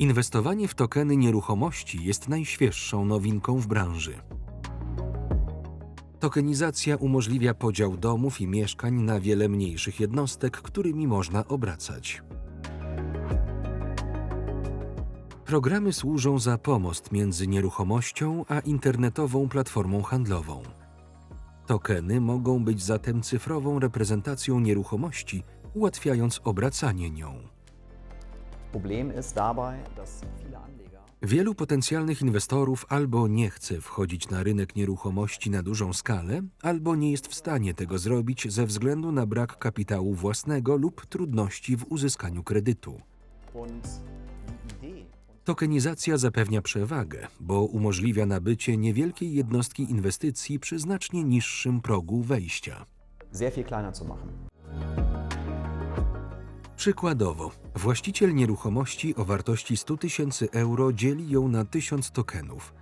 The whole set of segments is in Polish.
Inwestowanie w tokeny nieruchomości jest najświeższą nowinką w branży. Tokenizacja umożliwia podział domów i mieszkań na wiele mniejszych jednostek, którymi można obracać. Programy służą za pomost między nieruchomością a internetową platformą handlową. Tokeny mogą być zatem cyfrową reprezentacją nieruchomości, ułatwiając obracanie nią. Wielu potencjalnych inwestorów albo nie chce wchodzić na rynek nieruchomości na dużą skalę, albo nie jest w stanie tego zrobić ze względu na brak kapitału własnego lub trudności w uzyskaniu kredytu. Tokenizacja zapewnia przewagę, bo umożliwia nabycie niewielkiej jednostki inwestycji przy znacznie niższym progu wejścia. sehr viel kleiner zu machen. Przykładowo, właściciel nieruchomości o wartości 100 tysięcy euro dzieli ją na 1000 tokenów.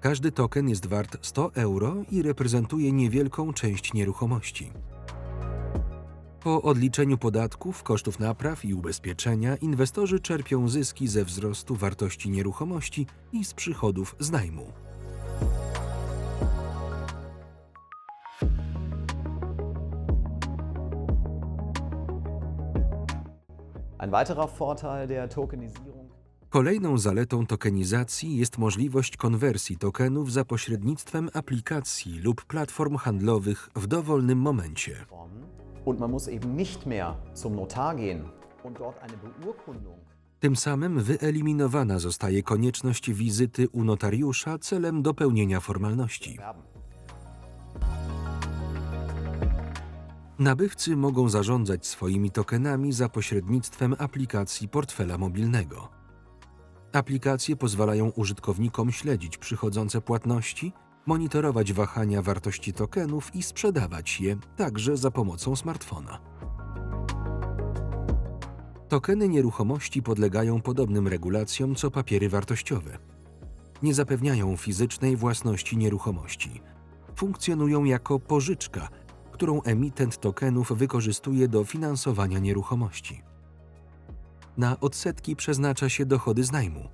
Każdy token jest wart 100 euro i reprezentuje niewielką część nieruchomości. Po odliczeniu podatków, kosztów napraw i ubezpieczenia, inwestorzy czerpią zyski ze wzrostu wartości nieruchomości i z przychodów z najmu. Kolejną zaletą tokenizacji jest możliwość konwersji tokenów za pośrednictwem aplikacji lub platform handlowych w dowolnym momencie. Tym samym wyeliminowana zostaje konieczność wizyty u notariusza celem dopełnienia formalności. Nabywcy mogą zarządzać swoimi tokenami za pośrednictwem aplikacji portfela mobilnego. Aplikacje pozwalają użytkownikom śledzić przychodzące płatności, monitorować wahania wartości tokenów i sprzedawać je także za pomocą smartfona. Tokeny nieruchomości podlegają podobnym regulacjom co papiery wartościowe. Nie zapewniają fizycznej własności nieruchomości. Funkcjonują jako pożyczka, którą emitent tokenów wykorzystuje do finansowania nieruchomości. Na odsetki przeznacza się dochody z najmu.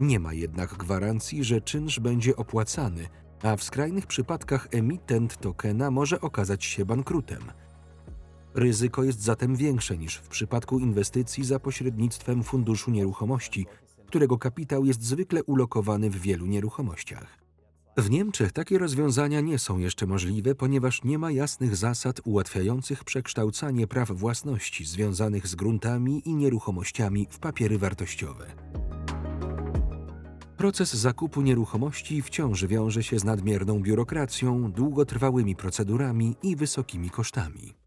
Nie ma jednak gwarancji, że czynsz będzie opłacany, a w skrajnych przypadkach emitent tokena może okazać się bankrutem. Ryzyko jest zatem większe niż w przypadku inwestycji za pośrednictwem funduszu nieruchomości, którego kapitał jest zwykle ulokowany w wielu nieruchomościach. W Niemczech takie rozwiązania nie są jeszcze możliwe, ponieważ nie ma jasnych zasad ułatwiających przekształcanie praw własności związanych z gruntami i nieruchomościami w papiery wartościowe. Proces zakupu nieruchomości wciąż wiąże się z nadmierną biurokracją, długotrwałymi procedurami i wysokimi kosztami.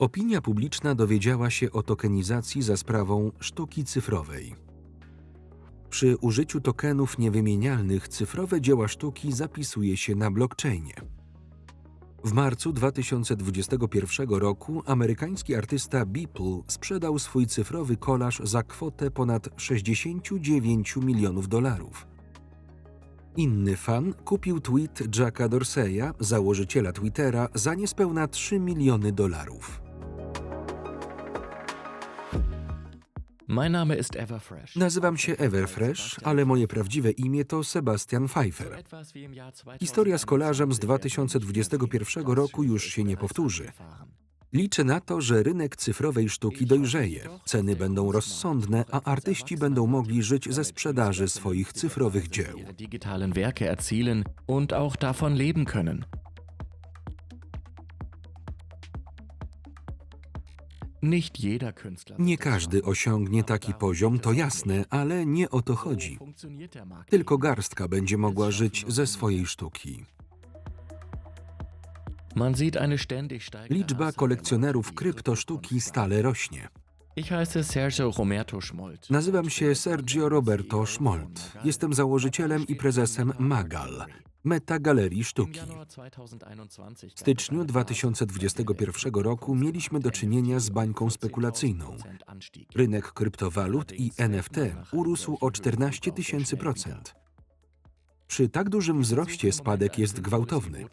Opinia publiczna dowiedziała się o tokenizacji za sprawą sztuki cyfrowej. Przy użyciu tokenów niewymienialnych cyfrowe dzieła sztuki zapisuje się na blockchainie. W marcu 2021 roku amerykański artysta Beeple sprzedał swój cyfrowy kolaż za kwotę ponad 69 milionów dolarów. Inny fan kupił tweet Jacka Dorseya, założyciela Twittera, za niespełna 3 miliony dolarów. Mein Name ist Everfresh. Nazywam się Everfresh, ale moje prawdziwe imię to Sebastian Pfeiffer. Etwas wie im Jahr 2021 Historia z kolażem z 2021 roku już się nie powtórzy. Liczę na to, że rynek cyfrowej sztuki dojrzeje, ceny będą rozsądne, a artyści będą mogli żyć ze sprzedaży swoich cyfrowych dzieł. Nie każdy osiągnie taki poziom, to jasne, ale nie o to chodzi. Tylko garstka będzie mogła żyć ze swojej sztuki. Liczba kolekcjonerów kryptosztuki stale rośnie. Nazywam się Sergio Roberto Schmold. Jestem założycielem i prezesem Magal, Meta Galerii Sztuki. W styczniu 2021 roku mieliśmy do czynienia z bańką spekulacyjną. Rynek kryptowalut i NFT urósł o 14 tysięcy procent. Przy tak dużym wzroście spadek jest gwałtowny.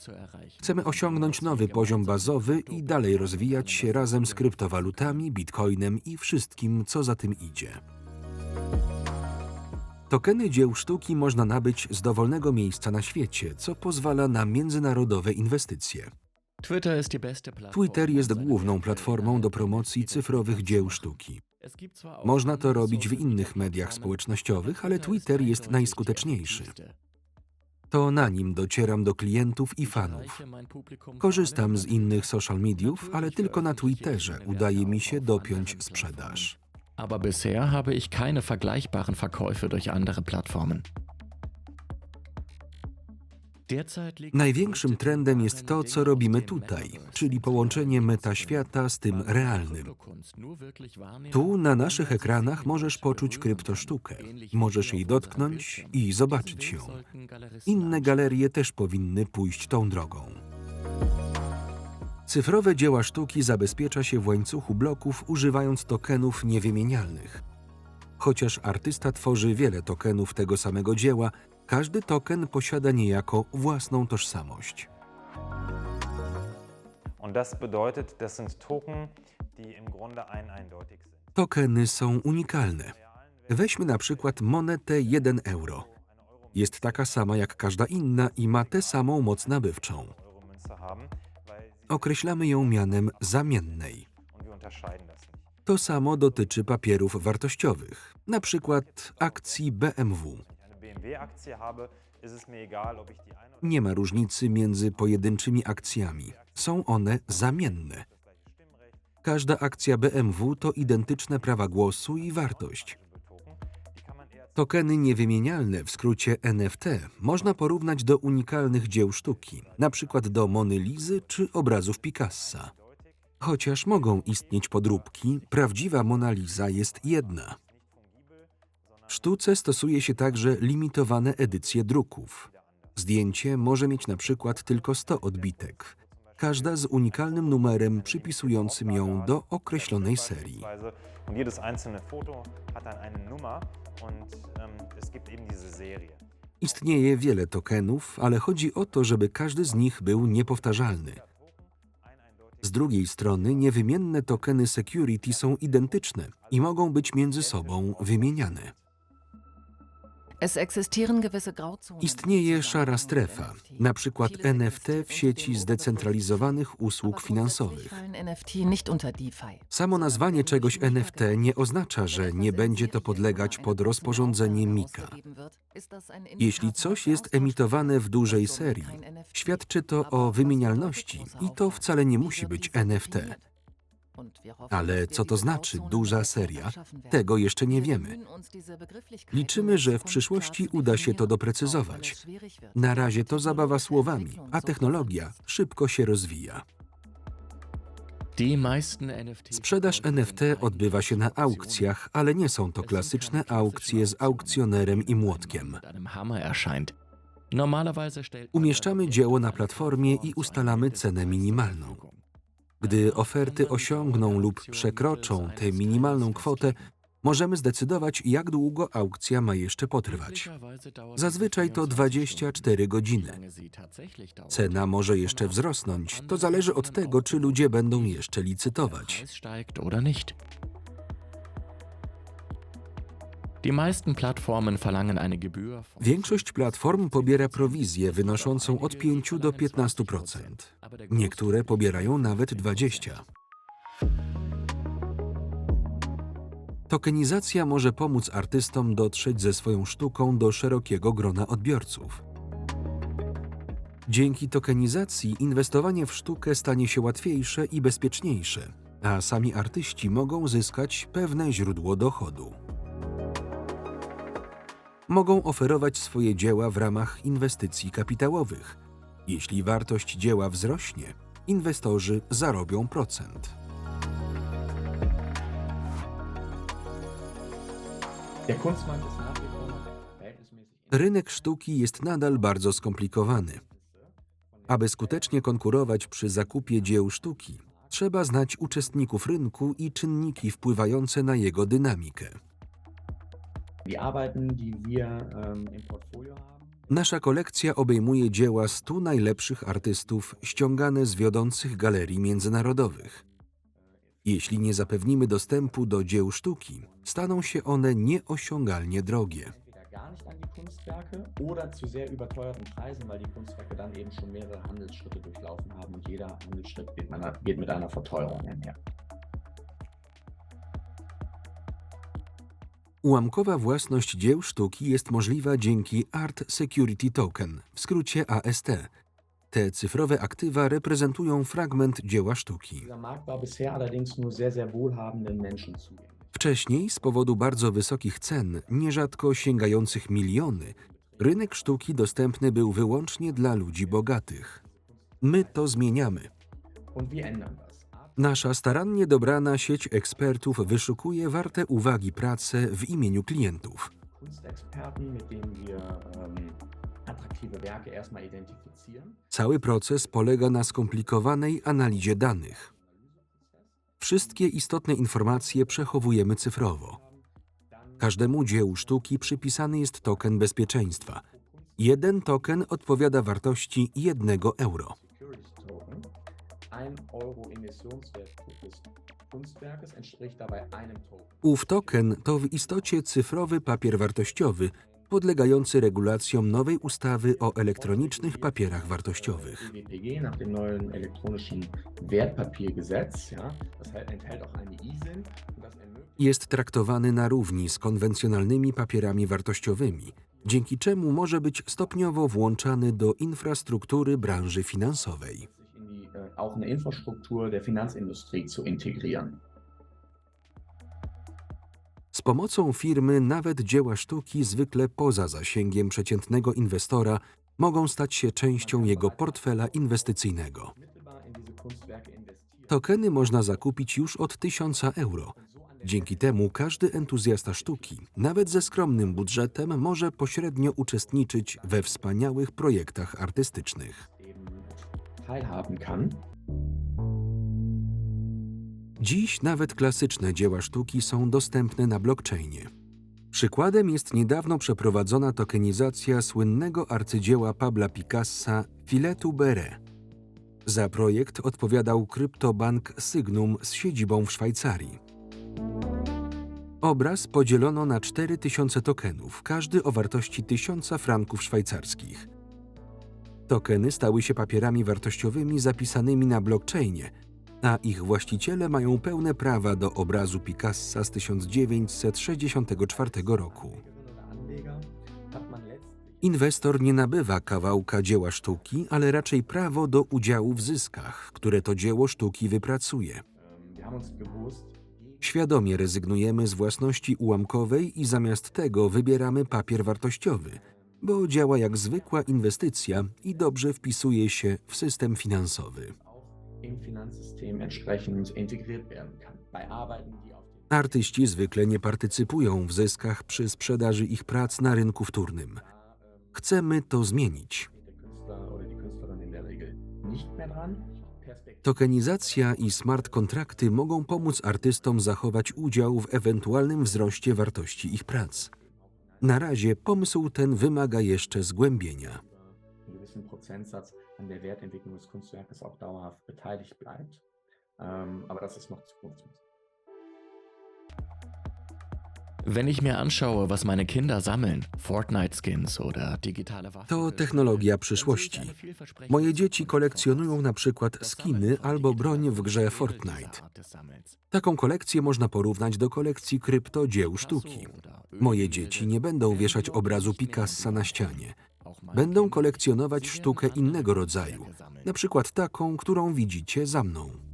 Chcemy osiągnąć nowy poziom bazowy i dalej rozwijać się razem z kryptowalutami, bitcoinem i wszystkim, co za tym idzie. Tokeny dzieł sztuki można nabyć z dowolnego miejsca na świecie, co pozwala na międzynarodowe inwestycje. Twitter jest główną platformą do promocji cyfrowych dzieł sztuki. Można to robić w innych mediach społecznościowych, ale Twitter jest najskuteczniejszy. To na nim docieram do klientów i fanów. Korzystam z innych social mediów, ale tylko na Twitterze udaje mi się dopiąć sprzedaż. Aber bisher habe ich keine vergleichbaren Verkäufe durch andere liegt Największym trendem jest to, co robimy tutaj, czyli połączenie metaświata z tym realnym. Tu na naszych ekranach możesz poczuć kryptosztukę. Możesz jej dotknąć i zobaczyć ją. Inne galerie też powinny pójść tą drogą. Cyfrowe dzieła sztuki zabezpiecza się w łańcuchu bloków używając tokenów niewymienialnych. Chociaż artysta tworzy wiele tokenów tego samego dzieła, każdy token posiada niejako własną tożsamość. Tokeny są unikalne. Weźmy na przykład monetę 1 euro. Jest taka sama jak każda inna i ma tę samą moc nabywczą. Określamy ją mianem zamiennej. To samo dotyczy papierów wartościowych, na przykład akcji BMW. Nie ma różnicy między pojedynczymi akcjami. Są one zamienne. Każda akcja BMW to identyczne prawa głosu i wartość. Tokeny niewymienialne, w skrócie NFT, można porównać do unikalnych dzieł sztuki, przykład do Mony Lizy czy obrazów Picassa. Chociaż mogą istnieć podróbki, prawdziwa Mona Lisa jest jedna. W sztuce stosuje się także limitowane edycje druków. Zdjęcie może mieć na przykład tylko 100 odbitek, każda z unikalnym numerem przypisującym ją do określonej serii. ähm. Istnieje wiele tokenów, ale chodzi o to, żeby każdy z nich był niepowtarzalny. Z drugiej strony, niewymienne tokeny security są identyczne i mogą być między sobą wymieniane. Istnieje szara strefa, na przykład NFT w sieci zdecentralizowanych usług finansowych. Samo nazwanie czegoś NFT nie oznacza, że nie będzie to podlegać pod rozporządzenie MiCA. Jeśli coś jest emitowane w dużej serii, świadczy to o wymienialności i to wcale nie musi być NFT. Ale co to znaczy duża seria? Tego jeszcze nie wiemy. Liczymy, że w przyszłości uda się to doprecyzować. Na razie to zabawa słowami, a technologia szybko się rozwija. Sprzedaż NFT odbywa się na aukcjach, ale nie są to klasyczne aukcje z aukcjonerem i młotkiem. Umieszczamy dzieło na platformie i ustalamy cenę minimalną. Gdy oferty osiągną lub przekroczą tę minimalną kwotę, możemy zdecydować, jak długo aukcja ma jeszcze potrwać. Zazwyczaj to 24 godziny. Cena może jeszcze wzrosnąć. To zależy od tego, czy ludzie będą jeszcze licytować. Większość platform pobiera prowizję wynoszącą od 5 do 15%. Niektóre pobierają nawet 20%. Tokenizacja może pomóc artystom dotrzeć ze swoją sztuką do szerokiego grona odbiorców. Dzięki tokenizacji inwestowanie w sztukę stanie się łatwiejsze i bezpieczniejsze, a sami artyści mogą zyskać pewne źródło dochodu mogą oferować swoje dzieła w ramach inwestycji kapitałowych. Jeśli wartość dzieła wzrośnie, inwestorzy zarobią procent. Rynek sztuki jest nadal bardzo skomplikowany. Aby skutecznie konkurować przy zakupie dzieł sztuki, trzeba znać uczestników rynku i czynniki wpływające na jego dynamikę. Nasza kolekcja obejmuje dzieła stu najlepszych artystów ściągane z wiodących galerii międzynarodowych. Jeśli nie zapewnimy dostępu do dzieł sztuki, staną się one nieosiągalnie drogie. Oder zu sehr überteuerten Kunstwerke mehrere Handelsschritte durchlaufen haben Handelsschritt geht, mit einer- Verteuerung. Ułamkowa własność dzieł sztuki jest możliwa dzięki Art Security Token, w skrócie AST. Te cyfrowe aktywa reprezentują fragment dzieła sztuki. Wcześniej, z powodu bardzo wysokich cen, nierzadko sięgających miliony, rynek sztuki dostępny był wyłącznie dla ludzi bogatych. My to zmieniamy. Und wir ändern Nasza starannie dobrana sieć ekspertów wyszukuje warte uwagi prace w imieniu klientów. Ähm. Cały proces polega na skomplikowanej analizie danych. Wszystkie istotne informacje przechowujemy cyfrowo. Każdemu dziełu sztuki przypisany jest token bezpieczeństwa. Jeden token odpowiada wartości jednego euro. Euro Emissionswert des Kunstwerkes entspricht dabei einem Token. Ów token to w istocie cyfrowy papier wartościowy, podlegający regulacjom nowej ustawy o elektronicznych papierach wartościowych. EWPG nach dem neuen elektronischen Wertpapiergesetz. Ja, das hält- enthält auch eine ISIN und das ermöglicht Jest traktowany na równi z konwencjonalnymi papierami wartościowymi, dzięki czemu może być stopniowo włączany do infrastruktury branży finansowej. sich in die, äh, auch in der Infrastruktur der Finanzindustrie zu integrieren. Z pomocą firmy nawet dzieła sztuki zwykle poza zasięgiem przeciętnego inwestora mogą stać się częścią jego portfela inwestycyjnego. Tokeny można zakupić już od 1000 euro. Dzięki temu każdy entuzjasta sztuki, nawet ze skromnym budżetem, może pośrednio uczestniczyć we wspaniałych projektach artystycznych. Teilhaben kann. Dziś nawet klasyczne dzieła sztuki są dostępne na blockchainie. Przykładem jest niedawno przeprowadzona tokenizacja słynnego arcydzieła Pabla Picassa Filetu Beret. Za projekt odpowiadał kryptobank Sygnum z siedzibą w Szwajcarii. Obraz podzielono na 4000 tokenów, każdy o wartości 1000 franków szwajcarskich. Tokeny stały się papierami wartościowymi zapisanymi na blockchainie, a ich właściciele mają pełne prawa do obrazu Picassa z 1964 roku. Inwestor nie nabywa kawałka dzieła sztuki, ale raczej prawo do udziału w zyskach, które to dzieło sztuki wypracuje. Świadomie rezygnujemy z własności ułamkowej i zamiast tego wybieramy papier wartościowy, bo działa jak zwykła inwestycja i dobrze wpisuje się w system finansowy. Artyści zwykle nie partycypują w zyskach przy sprzedaży ich prac na rynku wtórnym. Chcemy to zmienić. Tokenizacja i smart kontrakty mogą pomóc artystom zachować udział w ewentualnym wzroście wartości ich prac. Na razie pomysł ten wymaga jeszcze zgłębienia. Ähm, noch Zukunftsmusik. Wenn ich mir anschaue, was meine Kinder sammeln, Fortnite-Skins oder digitale Waffen. To technologia przyszłości. Moje dzieci kolekcjonują na przykład skiny albo broń w grze Fortnite. Taką kolekcję można porównać do kolekcji kryptodzieł sztuki. Moje dzieci nie będą wieszać obrazu Picassa na ścianie. Będą kolekcjonować sztukę innego rodzaju, na przykład taką, którą widzicie za mną.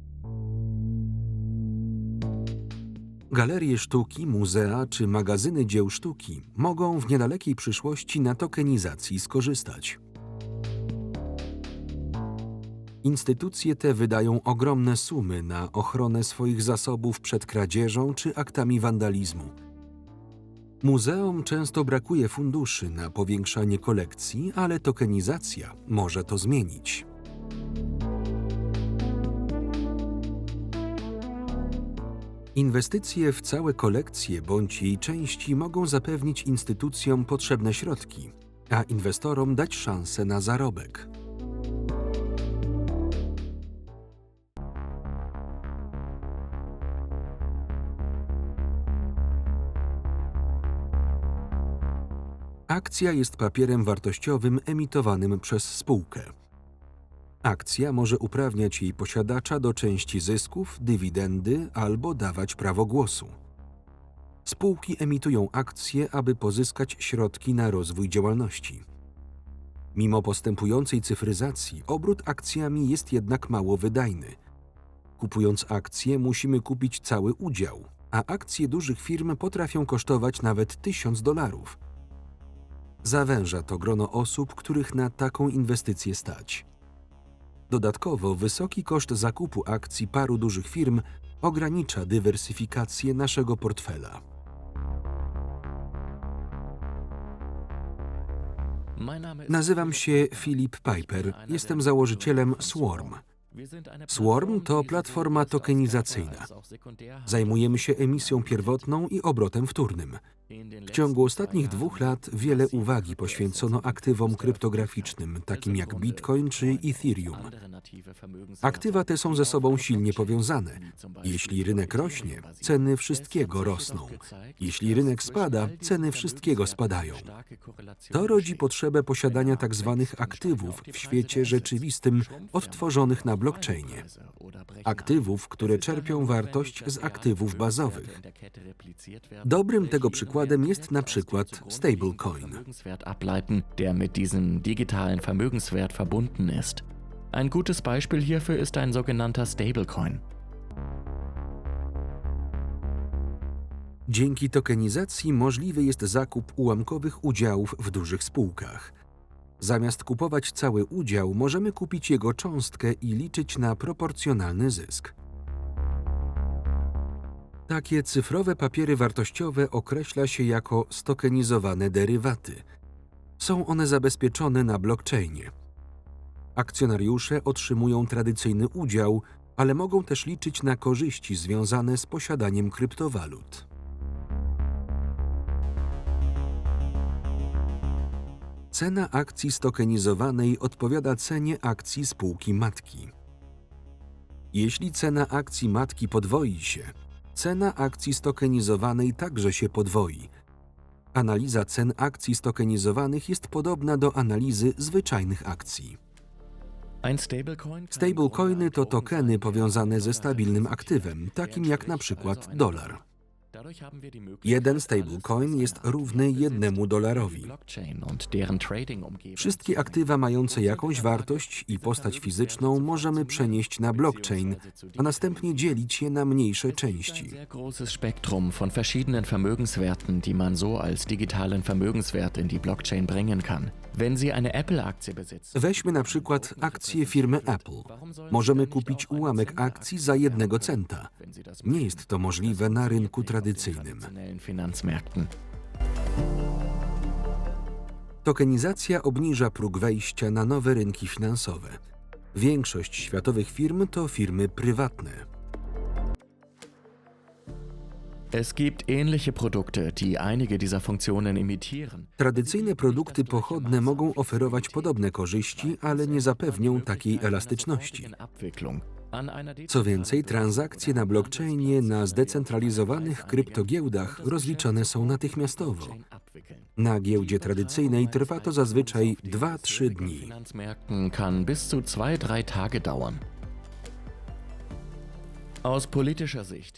Galerie sztuki, muzea czy magazyny dzieł sztuki mogą w niedalekiej przyszłości na tokenizacji skorzystać. Instytucje te wydają ogromne sumy na ochronę swoich zasobów przed kradzieżą czy aktami wandalizmu. Muzeom często brakuje funduszy na powiększanie kolekcji, ale tokenizacja może to zmienić. Inwestycje w całe kolekcje bądź jej części mogą zapewnić instytucjom potrzebne środki, a inwestorom dać szansę na zarobek. Akcja jest papierem wartościowym emitowanym przez spółkę. Akcja może uprawniać jej posiadacza do części zysków, dywidendy albo dawać prawo głosu. Spółki emitują akcje, aby pozyskać środki na rozwój działalności. Mimo postępującej cyfryzacji, obrót akcjami jest jednak mało wydajny. Kupując akcje, musimy kupić cały udział, a akcje dużych firm potrafią kosztować nawet 1000 dolarów. Zawęża to grono osób, których na taką inwestycję stać. Dodatkowo wysoki koszt zakupu akcji paru dużych firm ogranicza dywersyfikację naszego portfela. Nazywam się Philip Piper, jestem założycielem Swarm. Swarm to platforma tokenizacyjna. Zajmujemy się emisją pierwotną i obrotem wtórnym. W ciągu ostatnich dwóch lat wiele uwagi poświęcono aktywom kryptograficznym, takim jak Bitcoin czy Ethereum. Aktywa te są ze sobą silnie powiązane. Jeśli rynek rośnie, ceny wszystkiego rosną. Jeśli rynek spada, ceny wszystkiego spadają. To rodzi potrzebę posiadania tzw. aktywów w świecie rzeczywistym odtworzonych na blockchainie. Aktywów, które czerpią wartość z aktywów bazowych. Dobrym tego przykładem jest na przykład stablecoin. Der mit diesem digitalen Vermögenswert verbunden ist. Ein gutes Beispiel hierfür ist ein sogenannter Stablecoin. Dzięki tokenizacji możliwy jest zakup ułamkowych udziałów w dużych spółkach. Zamiast kupować cały udział, możemy kupić jego cząstkę i liczyć na proporcjonalny zysk. Takie cyfrowe papiery wartościowe określa się jako stokenizowane derywaty. Są one zabezpieczone na blockchainie. Akcjonariusze otrzymują tradycyjny udział, ale mogą też liczyć na korzyści związane z posiadaniem kryptowalut. Cena akcji stokenizowanej odpowiada cenie akcji spółki matki. Jeśli cena akcji matki podwoi się, cena akcji stokenizowanej także się podwoi. Analiza cen akcji stokenizowanych jest podobna do analizy zwyczajnych akcji. Stablecoiny to tokeny powiązane ze stabilnym aktywem, takim jak na przykład dolar. Jeden stablecoin jest równy jednemu dolarowi. Wszystkie aktywa mające jakąś wartość i postać fizyczną możemy przenieść na blockchain, a następnie dzielić je na mniejsze części. Weźmy na przykład akcje firmy Apple. Możemy kupić ułamek akcji za jednego centa. Nie jest to możliwe na rynku tradycyjnym. Finanzmärkten. Tokenizacja obniża próg wejścia na nowe rynki finansowe. Większość światowych firm to firmy prywatne. Tradycyjne produkty pochodne mogą oferować podobne korzyści, ale nie zapewnią takiej elastyczności. Co więcej, transakcje na blockchainie na zdecentralizowanych kryptogiełdach rozliczane są natychmiastowo. Na giełdzie tradycyjnej trwa to zazwyczaj 2-3 dni.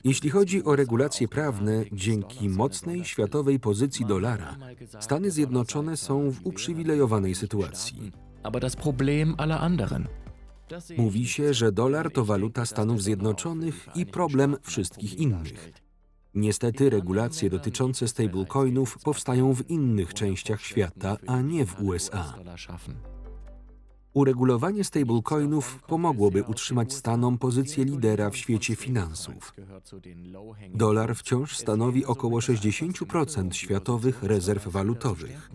Jeśli chodzi o regulacje prawne, dzięki mocnej światowej pozycji dolara, Stany Zjednoczone są w uprzywilejowanej sytuacji. Aber das Problem aller anderen. Mówi się, że dolar to waluta Stanów Zjednoczonych i problem wszystkich innych. Niestety regulacje dotyczące stablecoinów powstają w innych częściach świata, a nie w USA. Uregulowanie stablecoinów pomogłoby utrzymać Stanom pozycję lidera w świecie finansów. Dolar wciąż stanowi około 60% światowych rezerw walutowych.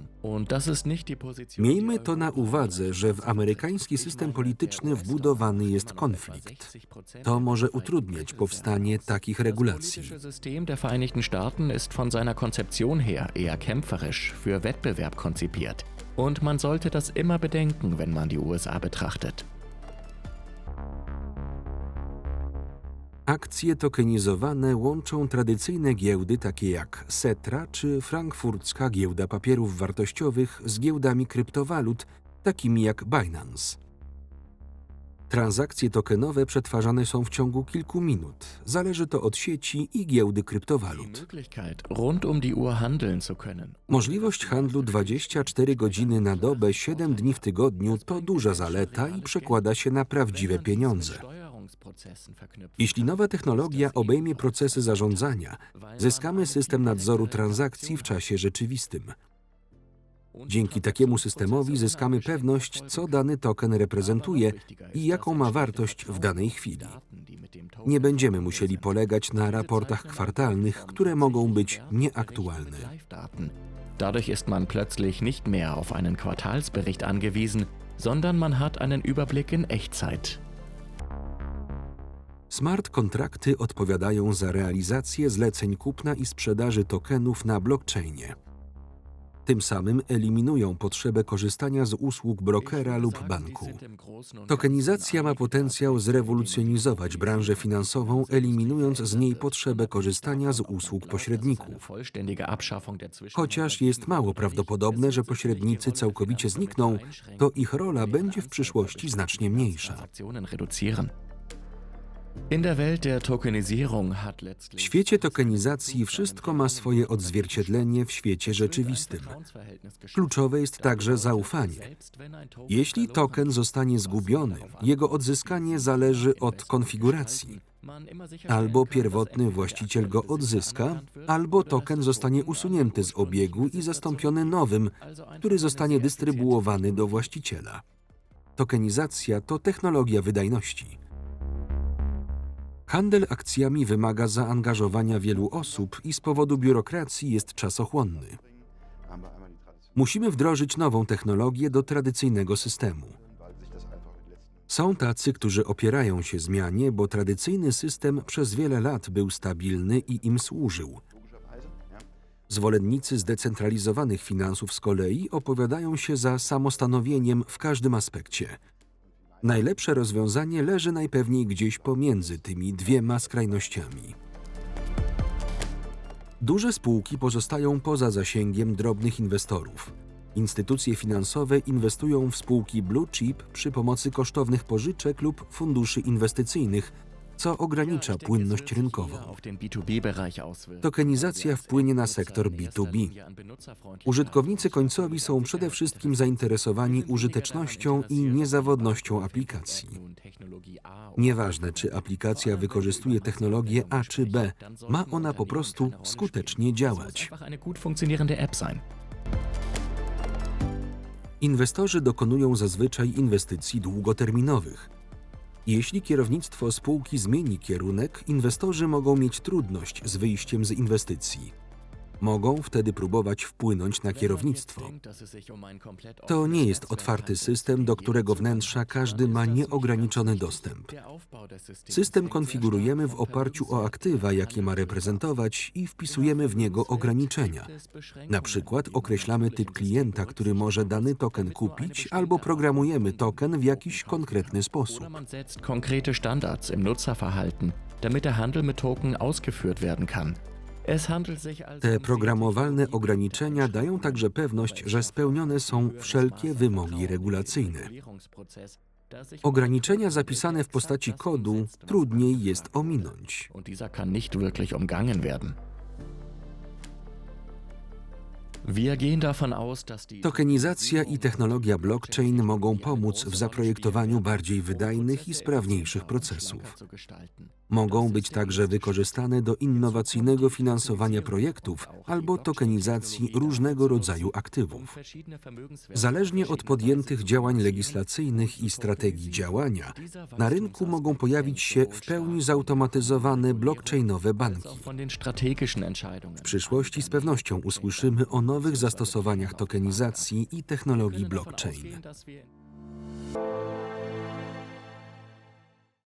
Miejmy to na uwadze, że w amerykański system polityczny wbudowany jest konflikt. To może utrudniać powstanie takich regulacji. System der Vereinigten Staaten ist von seiner Konzeption her eher kämpferisch für Wettbewerb konzipiert. Und man sollte das immer bedenken, wenn man die USA betrachtet. Akcje tokenizowane łączą tradycyjne giełdy takie jak Setra czy frankfurcka giełda papierów wartościowych z giełdami kryptowalut takimi jak Binance. Transakcje tokenowe przetwarzane są w ciągu kilku minut. Zależy to od sieci i giełdy kryptowalut. Um. Możliwość handlu 24 godziny na dobę, 7 dni w tygodniu to duża zaleta i przekłada się na prawdziwe pieniądze. Jeśli nowa technologia obejmie procesy zarządzania, zyskamy system nadzoru transakcji w czasie rzeczywistym. Dzięki takiemu systemowi zyskamy pewność, co dany token reprezentuje i jaką ma wartość w danej chwili. Nie będziemy musieli polegać na raportach kwartalnych, które mogą być nieaktualne. Dadurch ist man plötzlich nicht mehr auf einen Quartalsbericht angewiesen, sondern man hat einen Überblick in Echtzeit. Smart kontrakty odpowiadają za realizację zleceń kupna i sprzedaży tokenów na blockchainie. Tym samym eliminują potrzebę korzystania z usług brokera lub banku. Tokenizacja ma potencjał zrewolucjonizować branżę finansową, eliminując z niej potrzebę korzystania z usług pośredników. Chociaż jest mało prawdopodobne, że pośrednicy całkowicie znikną, to ich rola będzie w przyszłości znacznie mniejsza. W świecie tokenizacji wszystko ma swoje odzwierciedlenie w świecie rzeczywistym. Kluczowe jest także zaufanie. Jeśli token zostanie zgubiony, jego odzyskanie zależy od konfiguracji. Albo pierwotny właściciel go odzyska, albo token zostanie usunięty z obiegu i zastąpiony nowym, który zostanie dystrybuowany do właściciela. Tokenizacja to technologia wydajności. Handel akcjami wymaga zaangażowania wielu osób i z powodu biurokracji jest czasochłonny. Musimy wdrożyć nową technologię do tradycyjnego systemu. Są tacy, którzy opierają się zmianie, bo tradycyjny system przez wiele lat był stabilny i im służył. Zwolennicy zdecentralizowanych finansów z kolei opowiadają się za samostanowieniem w każdym aspekcie. Najlepsze rozwiązanie leży najpewniej gdzieś pomiędzy tymi dwiema skrajnościami. Duże spółki pozostają poza zasięgiem drobnych inwestorów. Instytucje finansowe inwestują w spółki blue chip przy pomocy kosztownych pożyczek lub funduszy inwestycyjnych, co ogranicza płynność rynkową. Tokenizacja wpłynie na sektor B2B. Użytkownicy końcowi są przede wszystkim zainteresowani użytecznością i niezawodnością aplikacji. Nieważne, czy aplikacja wykorzystuje technologię A czy B, ma ona po prostu skutecznie działać. Inwestorzy dokonują zazwyczaj inwestycji długoterminowych. Jeśli kierownictwo spółki zmieni kierunek, inwestorzy mogą mieć trudność z wyjściem z inwestycji. Mogą wtedy próbować wpłynąć na kierownictwo. To nie jest otwarty system, do którego wnętrza każdy ma nieograniczony dostęp. System konfigurujemy w oparciu o aktywa, jakie ma reprezentować i wpisujemy w niego ograniczenia. Na przykład określamy typ klienta, który może dany token kupić, albo programujemy token w jakiś konkretny sposób. Konkrete Standards im Nutzerverhalten, damit der Handel mit Token ausgeführt werden kann. Te um programowalne ograniczenia dają także pewność, że spełnione są wszelkie wymogi regulacyjne. Ograniczenia zapisane w postaci kodu trudniej jest ominąć. Tokenizacja i technologia blockchain mogą pomóc w zaprojektowaniu bardziej wydajnych i sprawniejszych procesów. Mogą być także wykorzystane do innowacyjnego finansowania projektów albo tokenizacji różnego rodzaju aktywów. Zależnie od podjętych działań legislacyjnych i strategii działania, na rynku mogą pojawić się w pełni zautomatyzowane blockchainowe banki. W przyszłości z pewnością usłyszymy o nowych zastosowaniach tokenizacji i technologii blockchain.